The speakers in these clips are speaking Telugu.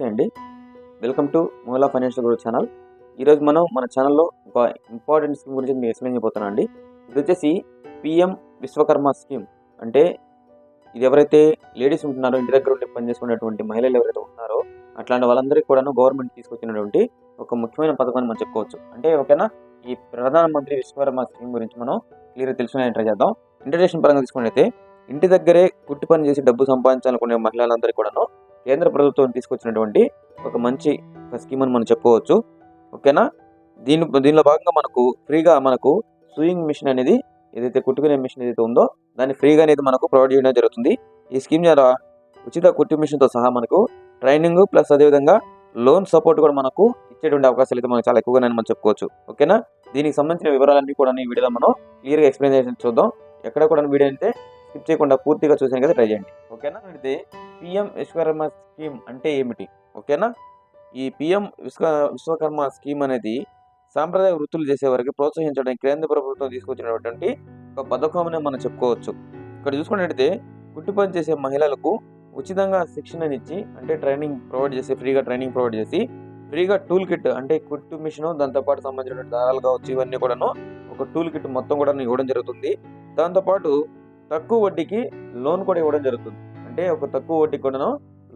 నమస్తే అండి. Welcome to Moola financial growth channel ఈరోజు మనం మన ఛానల్లో ఒక ఇంపార్టెంట్ స్కీమ్ గురించి మీకు ఎక్స్ప్లెయిన్ చేయబోతున్నాను అండి. ఇది వచ్చేసి పిఎం విశ్వకర్మ స్కీమ్ అంటే ఇది ఎవరైతే లేడీస్ ఉంటున్నారో ఇంటి దగ్గర ఉండి పనిచేసుకునేటువంటి మహిళలు ఎవరైతే ఉన్నారో అట్లాంటి వాళ్ళందరికీ కూడాను గవర్నమెంట్ తీసుకొచ్చినటువంటి ఒక ముఖ్యమైన పథకాన్ని మనం చెప్పుకోవచ్చు. అంటే ఓకేనా? ఈ ప్రధానమంత్రి విశ్వకర్మ స్కీమ్ గురించి మనం క్లియర్గా తెలుసుకునే ట్రై చేద్దాం. ఇంటర్నేషనల్ పరంగా తీసుకున్నట్లయితే ఇంటి దగ్గరే కుట్టి పని చేసి డబ్బు సంపాదించాలనుకునే మహిళలందరికీ కూడాను కేంద్ర ప్రభుత్వం తీసుకొచ్చినటువంటి ఒక మంచి స్కీమ్ అని మనం చెప్పుకోవచ్చు. ఓకేనా? దీని దీనిలో భాగంగా మనకు ఫ్రీగా మనకు సూయింగ్ మిషన్ అనేది ఏదైతే కుట్టుకునే మిషన్ ఏదైతే ఉందో దాన్ని ఫ్రీగా అనేది మనకు ప్రొవైడ్ చేయడం జరుగుతుంది. ఈ స్కీమ్ ద్వారా ఉచిత కుట్టు మిషన్తో సహా మనకు ట్రైనింగ్ ప్లస్ అదేవిధంగా లోన్ సపోర్ట్ కూడా మనకు ఇచ్చేటువంటి అవకాశాలు అయితే మనకు చాలా ఎక్కువగా మనం చెప్పుకోవచ్చు. ఓకేనా? దీనికి సంబంధించిన వివరాలన్నీ కూడా ఈ వీడియోలో మనం క్లియర్గా ఎక్స్ప్లెయిన్ చేసి చూద్దాం. ఎక్కడ కూడా వీడియో అయితే స్కిప్ చేయకుండా పూర్తిగా చూసాను కదా ట్రై చేయండి. ఓకేనా? అయితే పిఎం విశ్వకర్మ స్కీమ్ అంటే ఏమిటి? ఓకేనా? ఈ పిఎం విశ్వ విశ్వకర్మ స్కీమ్ అనేది సాంప్రదాయ వృత్తులు చేసే వారికి ప్రోత్సహించడానికి కేంద్ర ప్రభుత్వం తీసుకొచ్చినటువంటి ఒక పథకం అని మనం చెప్పుకోవచ్చు. ఇక్కడ చూసుకున్నట్టయితే కుట్టి పని చేసే మహిళలకు ఉచితంగా శిక్షణనిచ్చి అంటే ట్రైనింగ్ ప్రొవైడ్ చేసి ఫ్రీగా ట్రైనింగ్ ప్రొవైడ్ చేసి ఫ్రీగా టూల్ కిట్ అంటే కుట్టు మిషన్ దాంతోపాటు సంబంధించిన దారాలు కావచ్చు ఇవన్నీ కూడాను ఒక టూల్ కిట్ మొత్తం కూడా ఇవ్వడం జరుగుతుంది. దాంతోపాటు తక్కువ వడ్డీకి లోన్ కూడా ఇవ్వడం జరుగుతుంది. అంటే ఒక తక్కువ వడ్డీ కూడాను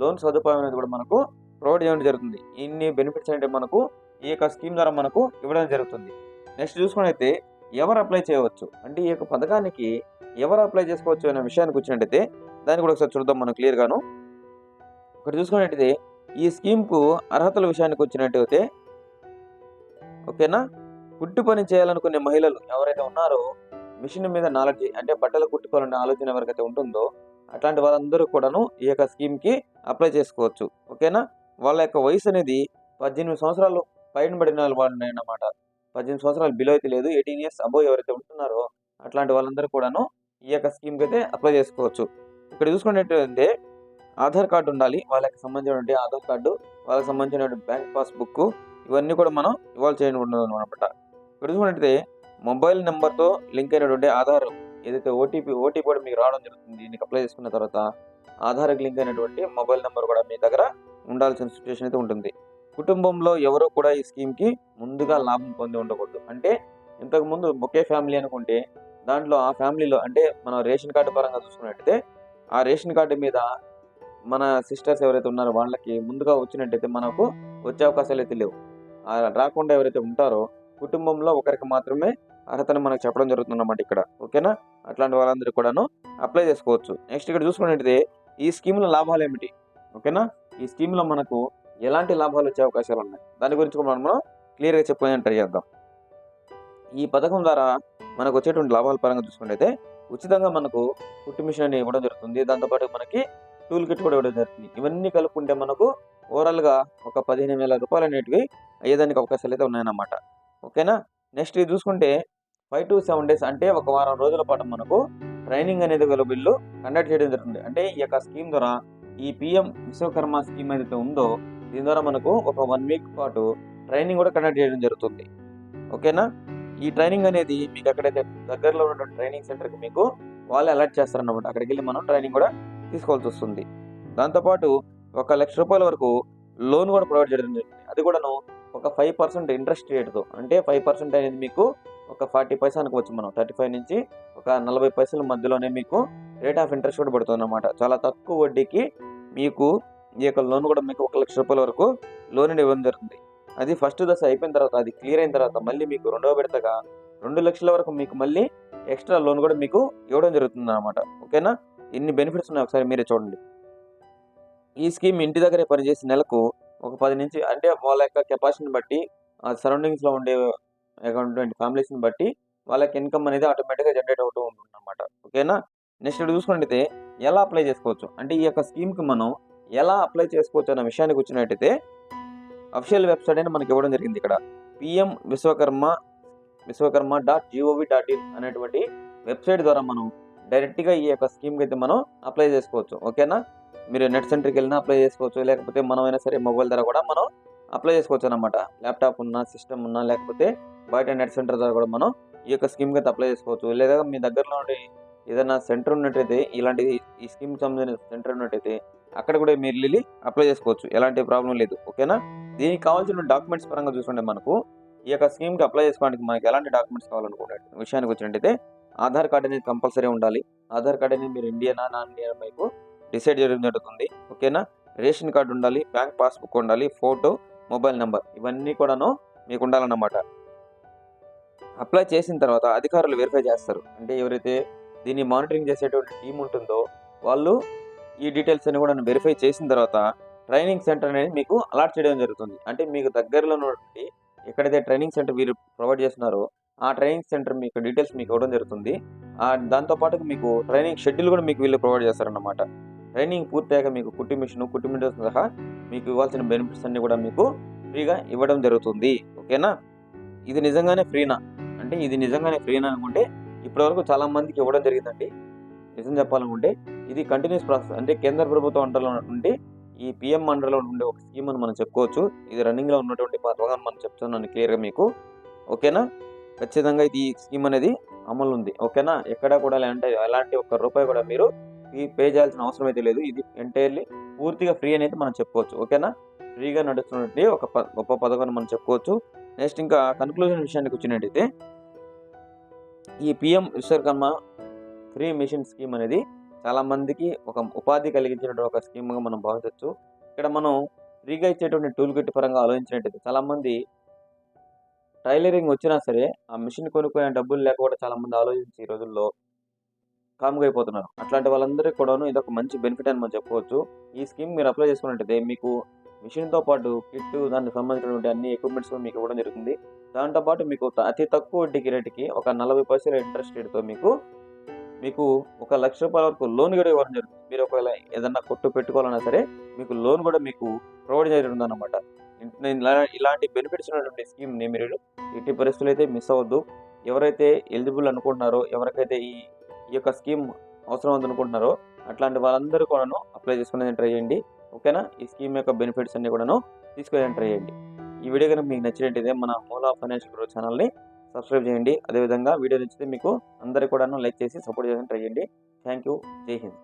లోన్ సదుపాయం అనేది కూడా మనకు ప్రొవైడ్ చేయడం జరుగుతుంది. ఇన్ని బెనిఫిట్స్ అంటే మనకు ఈ యొక్క స్కీమ్ ద్వారా మనకు ఇవ్వడం జరుగుతుంది. నెక్స్ట్ చూసుకున్నైతే ఎవరు అప్లై చేయవచ్చు? అంటే ఈ యొక్క పథకానికి ఎవరు అప్లై చేసుకోవచ్చు అనే విషయానికి వచ్చినట్టయితే దాన్ని కూడా ఒకసారి చూద్దాం మనం క్లియర్గాను ఇక్కడ చూసుకున్నట్టయితే ఈ స్కీమ్కు అర్హతల విషయానికి వచ్చినట్టయితే ఓకేనా? కుట్టు పని చేయాలనుకునే మహిళలు ఎవరైతే ఉన్నారో మిషన్ మీద నాలెడ్జ్ అంటే బట్టలు కుట్టుకోవాలనే ఆలోచన ఎవరికైతే ఉంటుందో అట్లాంటి వాళ్ళందరూ కూడాను ఈ యొక్క స్కీమ్కి అప్లై చేసుకోవచ్చు. ఓకేనా? వాళ్ళ యొక్క వయసు అనేది పద్దెనిమిది సంవత్సరాలు పైన పడిన వాళ్ళు అన్నమాట. పద్దెనిమిది సంవత్సరాలు బిలో అయితే లేదు ఎయిటీన్ ఇయర్స్ అబోవ్ ఎవరైతే ఉంటున్నారో అట్లాంటి వాళ్ళందరూ కూడాను ఈ యొక్క స్కీమ్కి అయితే అప్లై చేసుకోవచ్చు. ఇక్కడ చూసుకునేటంటే ఆధార్ కార్డు ఉండాలి వాళ్ళకి సంబంధించినటువంటి ఆధార్ కార్డు వాళ్ళకి సంబంధించినటువంటి బ్యాంక్ పాస్బుక్ ఇవన్నీ కూడా మనం ఇవాల్వ్ చేయకుండా అనమాట ఇక్కడ చూసుకున్నట్టయితే మొబైల్ నెంబర్తో లింక్ అయినటువంటి ఆధార్ ఏదైతే ఓటీపీ ఓటీపీ కూడా మీకు రావడం జరుగుతుంది దీనికి అప్లై చేసుకున్న తర్వాత ఆధార్కి లింక్ అయినటువంటి మొబైల్ నెంబర్ కూడా మీ దగ్గర ఉండాల్సిన సిచ్యువేషన్ అయితే ఉంటుంది. కుటుంబంలో ఎవరో కూడా ఈ స్కీమ్కి ముందుగా లాభం పొంది ఉండకూడదు. అంటే ఇంతకుముందు ఒకే ఫ్యామిలీ అనుకుంటే దాంట్లో ఆ ఫ్యామిలీలో అంటే మనం రేషన్ కార్డు పరంగా చూసుకున్నట్టయితే ఆ రేషన్ కార్డు మీద మన సిస్టర్స్ ఎవరైతే ఉన్నారో వాళ్ళకి ముందుగా వచ్చినట్టయితే మనకు వచ్చే అవకాశాలు అయితే లేవు. రాకుండా ఎవరైతే ఉంటారో కుటుంబంలో ఒకరికి మాత్రమే అర్హతను మనకు చెప్పడం జరుగుతుంది అన్నమాట ఇక్కడ. ఓకేనా? అట్లాంటి వాళ్ళందరూ కూడాను అప్లై చేసుకోవచ్చు. నెక్స్ట్ ఇక్కడ చూసుకున్నట్టయితే ఈ స్కీమ్లో లాభాలు ఏమిటి? ఓకేనా? ఈ స్కీమ్లో మనకు ఎలాంటి లాభాలు వచ్చే అవకాశాలు ఉన్నాయి? దాని గురించి కూడా మనం క్లియర్గా చెప్పుకునే ట్రై చేద్దాం. ఈ పథకం ద్వారా మనకు వచ్చేటువంటి లాభాల పరంగా చూసుకుంటే ఉచితంగా మనకు కుట్టు మిషన్ అనేది ఇవ్వడం జరుగుతుంది. దాంతోపాటు మనకి టూల్ కిట్ కూడా ఇవ్వడం జరుగుతుంది. ఇవన్నీ కలుపుకుంటే మనకు ఓవరాల్గా ఒక పదిహేను వేల రూపాయలు అనేటివి అయ్యేదానికి అవకాశాలు అయితే ఉన్నాయన్నమాట. ఓకేనా? నెక్స్ట్ ఇది చూసుకుంటే ఫైవ్ టు సెవెన్ డేస్ అంటే ఒక వారం రోజుల పాటు మనకు ట్రైనింగ్ అనేది గల బిల్లు కండక్ట్ చేయడం జరుగుతుంది. అంటే ఈ యొక్క స్కీమ్ ద్వారా ఈ పిఎం విశ్వకర్మ స్కీమ్ ఏదైతే ఉందో దీని ద్వారా మనకు ఒక వన్ వీక్ పాటు ట్రైనింగ్ కూడా కండక్ట్ చేయడం జరుగుతుంది. ఓకేనా? ఈ ట్రైనింగ్ అనేది మీకు ఎక్కడైతే దగ్గరలో ఉన్న ట్రైనింగ్ సెంటర్కి మీకు వాళ్ళే అలర్ట్ చేస్తారన్నమాట. అక్కడికి వెళ్ళి మనం ట్రైనింగ్ కూడా తీసుకోవాల్సి వస్తుంది. దాంతోపాటు ఒక లక్ష రూపాయల వరకు లోన్ కూడా ప్రొవైడ్ చేయడం జరుగుతుంది. అది కూడాను ఒక ఫైవ్ పర్సెంట్ ఇంట్రెస్ట్ రేట్తో అంటే ఫైవ్ పర్సెంట్ అనేది మీకు ఒక ఫార్టీ పైసా అనుకోవచ్చు మనం. థర్టీ ఫైవ్ నుంచి ఒక నలభై పైసల మధ్యలోనే మీకు రేట్ ఆఫ్ ఇంట్రెస్ట్ కూడా పడుతుంది అనమాట చాలా తక్కువ వడ్డీకి మీకు ఈ యొక్క లోన్ కూడా మీకు ఒక లక్ష రూపాయల వరకు లోన్ ఇవ్వడం జరుగుతుంది. అది ఫస్ట్ దశ అయిపోయిన తర్వాత అది క్లియర్ అయిన తర్వాత మళ్ళీ మీకు రెండవ విడతగా రెండు లక్షల వరకు మీకు మళ్ళీ ఎక్స్ట్రా లోన్ కూడా మీకు ఇవ్వడం జరుగుతుంది అనమాట ఓకేనా? ఇన్ని బెనిఫిట్స్ ఉన్నాయి ఒకసారి మీరే చూడండి. ఈ స్కీమ్ ఇంటి దగ్గరే పనిచేసి నెలకు ఒక పది నుంచి అంటే వాళ్ళ యొక్క కెపాసిటీని బట్టి ఆ సరౌండింగ్స్లో ఉండే ఉన్నటువంటి ఫ్యామిలీస్ని బట్టి వాళ్ళకి ఇన్కమ్ అనేది ఆటోమేటిక్గా జనరేట్ అవుతూ ఉంటుంది అనమాట ఓకేనా నెక్స్ట్ ఇక్కడ చూసుకుంటే ఎలా అప్లై చేసుకోవచ్చు? అంటే ఈ యొక్క స్కీమ్కి మనం ఎలా అప్లై చేసుకోవచ్చు అన్న విషయానికి వచ్చినట్టయితే అఫిషియల్ వెబ్సైట్ అని మనకి ఇవ్వడం జరిగింది ఇక్కడ. PM Vishwakarma Vishwakarma dot gov dot in అనేటువంటి వెబ్సైట్ ద్వారా మనం డైరెక్ట్గా ఈ యొక్క స్కీమ్కి అయితే మనం అప్లై చేసుకోవచ్చు. ఓకేనా మీరు నెట్ సెంటర్కి వెళ్ళినా అప్లై చేసుకోవచ్చు. లేకపోతే మనమైనా సరే మొబైల్ ద్వారా కూడా మనం అప్లై చేసుకోవచ్చు అనమాట ల్యాప్టాప్ ఉన్నా సిస్టమ్ ఉన్నా లేకపోతే బయట నెట్ సెంటర్ ద్వారా కూడా మనం ఈ యొక్క స్కీమ్కి అయితే అప్లై చేసుకోవచ్చు. లేదా మీ దగ్గరలో ఉండే ఏదైనా సెంటర్ ఉన్నట్టయితే ఇలాంటి ఈ స్కీమ్కి సంబంధించిన సెంటర్ ఉన్నట్టయితే అక్కడ కూడా మీరు వెళ్ళి అప్లై చేసుకోవచ్చు. ఎలాంటి ప్రాబ్లం లేదు. ఓకేనా? దీనికి కావాల్సిన డాక్యుమెంట్స్ పరంగా చూసుకుంటే మనకు ఈ యొక్క స్కీమ్కి అప్లై చేసుకోవడానికి మనకి ఎలాంటి డాక్యుమెంట్స్ కావాలనుకుంటే విషయానికి వచ్చినట్టయితే ఆధార్ కార్డ్ అనేది కంపల్సరీ ఉండాలి. ఆధార్ కార్డ్ అనేది మీరు ఇండియనా నాన్ ఇండియన్ మీకు డిసైడ్ చేయడం జరుగుతుంది ఓకేనా? రేషన్ కార్డు ఉండాలి బ్యాంక్ పాస్బుక్ ఉండాలి ఫోటో మొబైల్ నెంబర్ ఇవన్నీ కూడాను మీకు ఉండాలన్నమాట. అప్లై చేసిన తర్వాత అధికారులు వెరిఫై చేస్తారు. అంటే ఎవరైతే దీన్ని మానిటరింగ్ చేసేటువంటి టీం ఉంటుందో వాళ్ళు ఈ డీటెయిల్స్ అన్ని కూడా వెరిఫై చేసిన తర్వాత ట్రైనింగ్ సెంటర్ అనేది మీకు అలాట్ చేయడం జరుగుతుంది. అంటే మీకు దగ్గరలో ఉన్నటువంటి ఎక్కడైతే ట్రైనింగ్ సెంటర్ మీరు ప్రొవైడ్ చేస్తున్నారో ఆ ట్రైనింగ్ సెంటర్ మీకు డీటెయిల్స్ మీకు ఇవ్వడం జరుగుతుంది. దాంతోపాటు మీకు ట్రైనింగ్ షెడ్యూల్ కూడా మీకు వీళ్ళు ప్రొవైడ్ చేస్తారన్నమాట. ట్రైనింగ్ పూర్తయ్యాక మీకు కుట్టి మిషన్ కుట్టి మిషన్ సహా మీకు ఇవ్వాల్సిన బెనిఫిట్స్ అన్ని కూడా మీకు ఫ్రీగా ఇవ్వడం జరుగుతుంది. ఓకేనా? ఇది నిజంగానే ఫ్రీనా? అంటే ఇది నిజంగానే ఫ్రీనా అనుకుంటే ఇప్పటివరకు చాలా మందికి ఇవ్వడం జరిగిందండి. నిజం చెప్పాలనుకుంటే ఇది కంటిన్యూస్ ప్రాసెస్ అంటే కేంద్ర ప్రభుత్వం అండర్లో ఉన్నటువంటి ఈ పిఎం అండర్లో ఉండే ఒక స్కీమ్ అని మనం చెప్పుకోవచ్చు. ఇది రన్నింగ్లో ఉన్నటువంటి పథకం మనం చెప్తున్నాను క్లియర్గా మీకు. ఓకేనా? ఖచ్చితంగా ఇది స్కీమ్ అనేది అమలు ఉంది. ఓకేనా? ఎక్కడ కూడా ఎలాంటి ఎలాంటి ఒక్క రూపాయి కూడా మీరు ఫీ పే చేయాల్సిన అవసరం అయితే లేదు. ఇది ఎంటైర్లీ పూర్తిగా ఫ్రీ అనేది మనం చెప్పుకోవచ్చు. ఓకేనా ఫ్రీగా నడుస్తున్నటువంటి ఒక ప- గొప్ప పథకం మనం చెప్పుకోవచ్చు. నెక్స్ట్ ఇంకా కన్క్లూజన్ విషయానికి వచ్చినట్టయితే ఈ PM Vishwakarma free machine scheme అనేది చాలా మందికి ఒక ఉపాధి కలిగించినటువంటి ఒక స్కీమ్గా మనం భావించవచ్చు. ఇక్కడ మనం ఫ్రీగా ఇచ్చేటువంటి టూల్ కిట్ పరంగా ఆలోచించినట్టయితే చాలామంది టైలరింగ్ వచ్చినా సరే ఆ మిషన్ కొనుక్కునే డబ్బులు లేక కూడా చాలా మంది ఆలోచించి ఈ రోజుల్లో కామ్గా అయిపోతున్నారు అట్లాంటి వాళ్ళందరికీ కూడాను ఇది ఒక మంచి బెనిఫిట్ అని మనం చెప్పుకోవచ్చు. ఈ స్కీమ్ మీరు అప్లై చేసుకున్నట్టయితే మీకు మిషన్తో పాటు కిట్ దానికి సంబంధించినటువంటి అన్ని ఎక్విప్మెంట్స్ మీకు ఇవ్వడం జరుగుతుంది. దాంతోపాటు మీకు అతి తక్కువ వడ్డీకి రేటుకి ఒక నలభై పర్సెంట్ ఇంట్రెస్ట్ రేట్తో మీకు మీకు ఒక లక్ష రూపాయల వరకు లోన్ కూడా ఇవ్వడం జరుగుతుంది. మీరు ఒకవేళ ఏదన్నా కొట్టు పెట్టుకోవాలన్నా సరే మీకు లోన్ కూడా మీకు ప్రొవైడ్ చేయడం అనమాట ఇలాంటి బెనిఫిట్స్ ఉన్నటువంటి స్కీమ్ని మీరు ఎట్టి పరిస్థితులు అయితే మిస్ అవ్వద్దు. ఎవరైతే ఎలిజిబుల్ అనుకుంటున్నారో ఎవరికైతే ఈ ఈ యొక్క స్కీమ్ అవసరం ఉందనుకుంటున్నారో అట్లాంటి వాళ్ళందరూ కూడాను అప్లై చేసుకునేది ట్రై చేయండి. ఓకేనా? ఈ స్కీమ్ యొక్క బెనిఫిట్స్ అన్ని కూడాను తీసుకునేది ట్రై చేయండి. ఈ వీడియో కనుక మీకు నచ్చినట్టయితే మన మూలా ఫైనాన్షియల్ గ్రోత్ ఛానల్ని సబ్స్క్రైబ్ చేయండి. అదేవిధంగా వీడియో నచ్చితే మీకు అందరికీ కూడాను లైక్ చేసి సపోర్ట్ చేయడానికి ట్రై చేయండి. థ్యాంక్ యూ జై హింద్